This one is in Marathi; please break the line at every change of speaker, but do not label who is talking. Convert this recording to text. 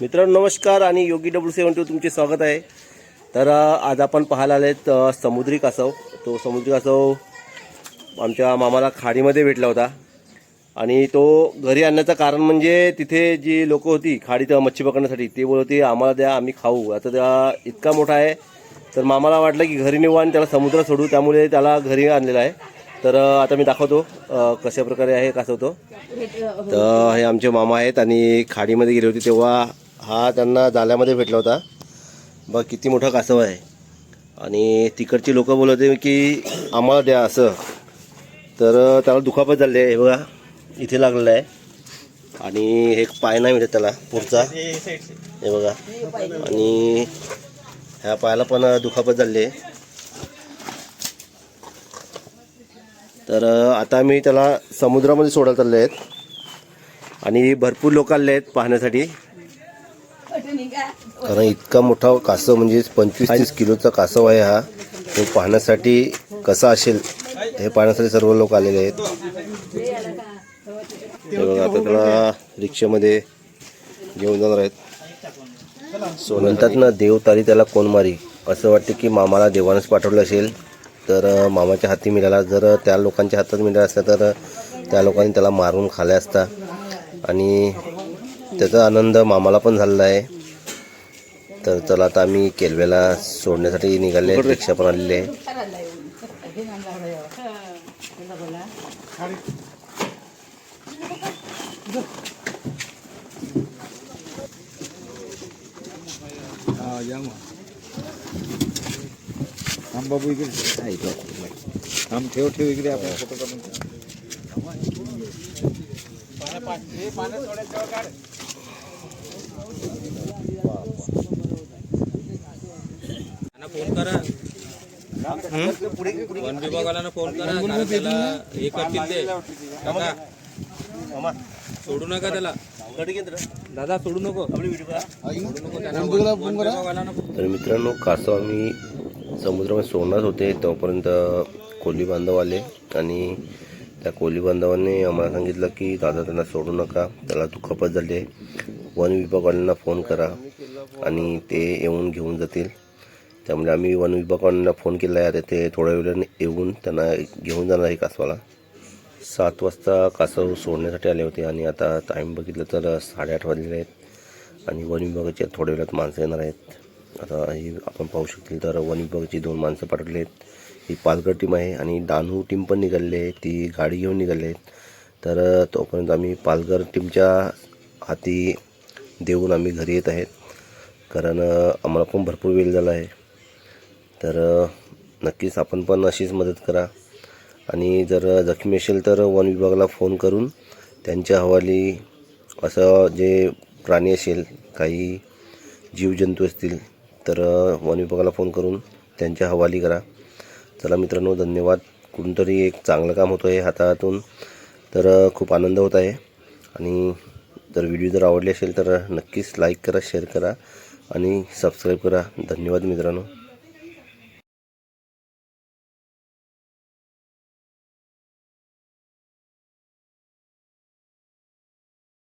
मित्रांनो नमस्कार आणि योगी डब्ल्यू सेवन टू तुमचे स्वागत आहे. तर आज आपण पाहायला आलेत समुद्री कासव. तो समुद्री कासव आमच्या मामाला खाडीमध्ये भेटला होता. आणि तो घरी आणण्याचं कारण म्हणजे तिथे जी लोक होती खाडीत मच्छी पकडण्यासाठी ते बोलत होती आम्हाला द्या आम्ही खाऊ. आता त्या इतका मोठा आहे. तर मामाला वाटलं की घरी नेऊ आणि त्याला समुद्र सोडू त्यामुळे त्याला घरी आणलेला आहे. तर आता मी दाखवतो कशा प्रकारे आहे कासव तो तर हे आमचे मामा आहेत आणि खाडीमध्ये गेले होते तेव्हा हा त्यांना जाल्यामध्ये भेटला होता. बघ किती मोठा कासव आहे. आणि तिकडची लोकं बोलत होते की आम्हाला द्या असं. तर त्याला दुखापत झाली आहे. हे बघा इथे लागलेलं आहे. आणि एक पाय नाही मिळत त्याला पुढचा. हे बघा. आणि ह्या पायाला पण दुखापत झाली आहे. तर आता मी त्याला समुद्रामध्ये सोडायला चालले आहेत. आणि भरपूर लोक आले आहेत पाहण्यासाठी. कारण इतका मोठा कासव म्हणजे पंचवीस तीस किलोचा कासव आहे हा. तो पाहण्यासाठी कसा असेल हे पाहण्यासाठी सर्व लोक आलेले आहेत. हे बघा आता त्याला रिक्षामध्ये घेऊन जाणार आहेत. सो म्हणतात ना देव तारी त्याला कोण मारी? असं वाटतं की मामाला देवानंच पाठवलं असेल. तर मामाच्या हाती मिळाला. जर त्या लोकांच्या हातात मिळाला असता तर त्या लोकांनी त्याला मारून खाल्ला असता. आणि त्याचा आनंद मामाला पण झालेला आहे. तर चला आता आम्ही केलवेला सोडण्यासाठी निघाले. रिक्षा पण आलेली आहे.
थांब बाबू इकडे थांब ठेव ठेव इकडे आपण फोटो काढून
फोन करा वन विभागाला फोन करा कारण त्याला हे करतील ते काका सोडू नका त्याला दादा सोडू नको सोडू
तर मित्रांनो कासव आम्ही समुद्रामध्ये सोडणार होते. तोपर्यंत कोली बांधव आले आणि त्या कोली बांधवांनी आम्हाला सांगितलं की दादा त्यांना सोडू नका. त्याला दुखापत झाली आहे. वन विभागवाल्यांना फोन करा आणि ते येऊन घेऊन जातील. त्यामुळे आम्ही वन विभागवाल्यांना फोन केला आहे आता ते थोड्या वेळाने येऊन त्यांना घेऊन जाणार आहे कासवाला. सात वाजता कासव सोडण्यासाठी आले होते आणि आता टाईम बघितलं तर साडेआठ वाजलेले आहेत आणि वन विभागाच्या थोड्या वेळात माणसं येणार आहेत. आता ही आपण पाहू शकतील तर वन विभागाची दोन माणसं पाठवली आहेत ही पालघर टीम आहे आणि डहाणू टीम पण निघाली आहे ती गाडी घेऊन निघाली आहेत. तर तोपर्यंत आम्ही पालघर टीमच्या हाती देऊन आम्ही घरी येत आहेत. कारण आम्हाला पण भरपूर वेळ झाला आहे. तर नक्कीच आपण पण अशीच मदत करा. आणि जर जखमी असेल तर वन विभागाला फोन करून त्यांच्या हवाली असं जे प्राणी असेल काही जीवजंतू असतील तर वन विभागाला फोन करून त्यांच्या हवाली करा. चला मित्रांनो धन्यवाद. कुठंतरी एक चांगलं काम होतं आहे हातातून. तर खूप आनंद होत आहे. आणि जर व्हिडिओ जर आवडले असेल तर नक्कीच लाईक करा शेअर करा आणि सबस्क्राईब करा. धन्यवाद मित्रांनो.